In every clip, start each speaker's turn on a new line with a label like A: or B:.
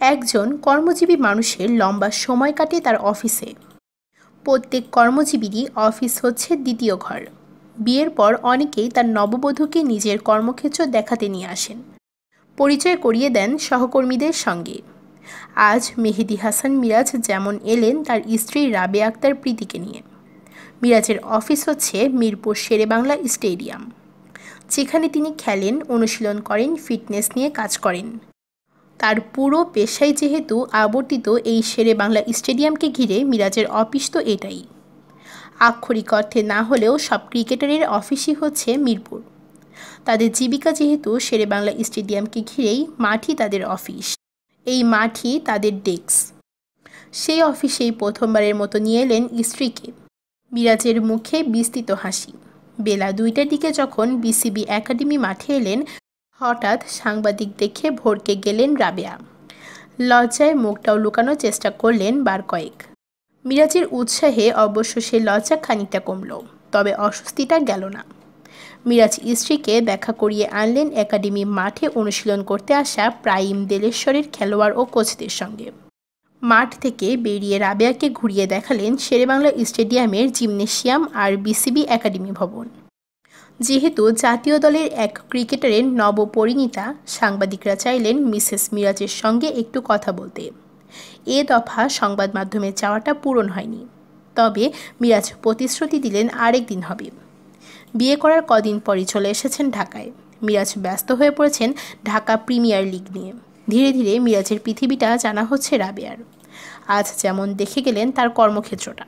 A: একজন কর্মজীবী মানুষের লম্বা সময় কাটে তার অফিসে। প্রত্যেক কর্মজীবীরই অফিস হচ্ছে দ্বিতীয় ঘর। বিয়ের পর অনেকেই তার নববধূকে নিজের কর্মক্ষেত্র দেখাতে নিয়ে আসেন। পরিচয় করিয়ে দেন সহকর্মীদের সঙ্গে। আজ মেহেদি হাসান মিরাজ যেমন এলেন, তার স্ত্রী রাবে আক্তার প্রীতিকে নিয়ে। মিরাজের অফিস হচ্ছে মিরপুর শেরেবাংলা স্টেডিয়াম। যেখানে তিনি খেলেন, অনুশীলন করেন, ফিটনেস নিয়ে কাজ করেন। তার পুরো পেশায় যেহেতু আবর্তিত এই শেরে বাংলা স্টেডিয়ামকে ঘিরে মিরাজের অফিস তো এটাই। আক্ষরিক অর্থে না হলেও সব ক্রিকেটারের অফিসই হচ্ছে মিরপুর। তাদের জীবিকা যেহেতু শেরে বাংলা স্টেডিয়ামকে ঘিরেই, মাঠই তাদের অফিস। এই মাঠই তাদের ডেস্ক। সেই অফিসেই প্রথমবারের মতো নিয়ে এলেন স্ত্রীকে। মিরাজের মুখে বিস্তৃত হাসি। বেলা দুইটার দিকে যখন বিসিবি একাডেমি মাঠে এলেন হঠাৎ সাংবাদিক দেখে ভরকে গেলেন রাবেয়া। লজ্জায় মুখটাও লুকানোর চেষ্টা করলেন বার কয়েক। মিরাজের উৎসাহে অবশ্য সে লজ্জা খানিকটা কমল, তবে অস্বস্তিটা গেল না। মিরাজ স্ত্রীকে দেখা করিয়ে আনলেন একাডেমি মাঠে অনুশীলন করতে আসা প্রাইম দেলেশ্বরের খেলোয়াড় ও কোচদের সঙ্গে। মাঠ থেকে বেরিয়ে রাবেয়াকে ঘুরিয়ে দেখালেন শেরেবাংলা স্টেডিয়ামের জিমনেশিয়াম আর বিসিবি একাডেমি ভবন। যেহেতু জাতীয় দলের এক ক্রিকেটারের নবপরিণীতা, সাংবাদিকরা চাইলেন মিসেস মিরাজের সঙ্গে একটু কথা বলতে। এ দফা সংবাদ মাধ্যমে চাওয়াটা পূরণ হয়নি। তবে মিরাজ প্রতিশ্রুতি দিলেন আরেক দিন হবে। বিয়ে করার কদিন পরই চলে এসেছেন ঢাকায়। মিরাজ ব্যস্ত হয়ে পড়েছেন ঢাকা প্রিমিয়ার লিগ নিয়ে। ধীরে ধীরে মিরাজের পৃথিবীটা জানা হচ্ছে রাবেয়ার। আজ যেমন দেখে গেলেন তার কর্মক্ষেত্রটা।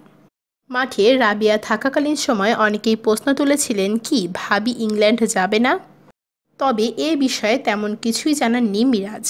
A: মাঠে রাবিয়া থাকাকালীন সময় অনেকেই প্রশ্ন তুলেছিলেন, কি, ভাবি ইংল্যান্ড যাবে না? তবে এ বিষয়ে তেমন কিছুই জানাননি মিরাজ।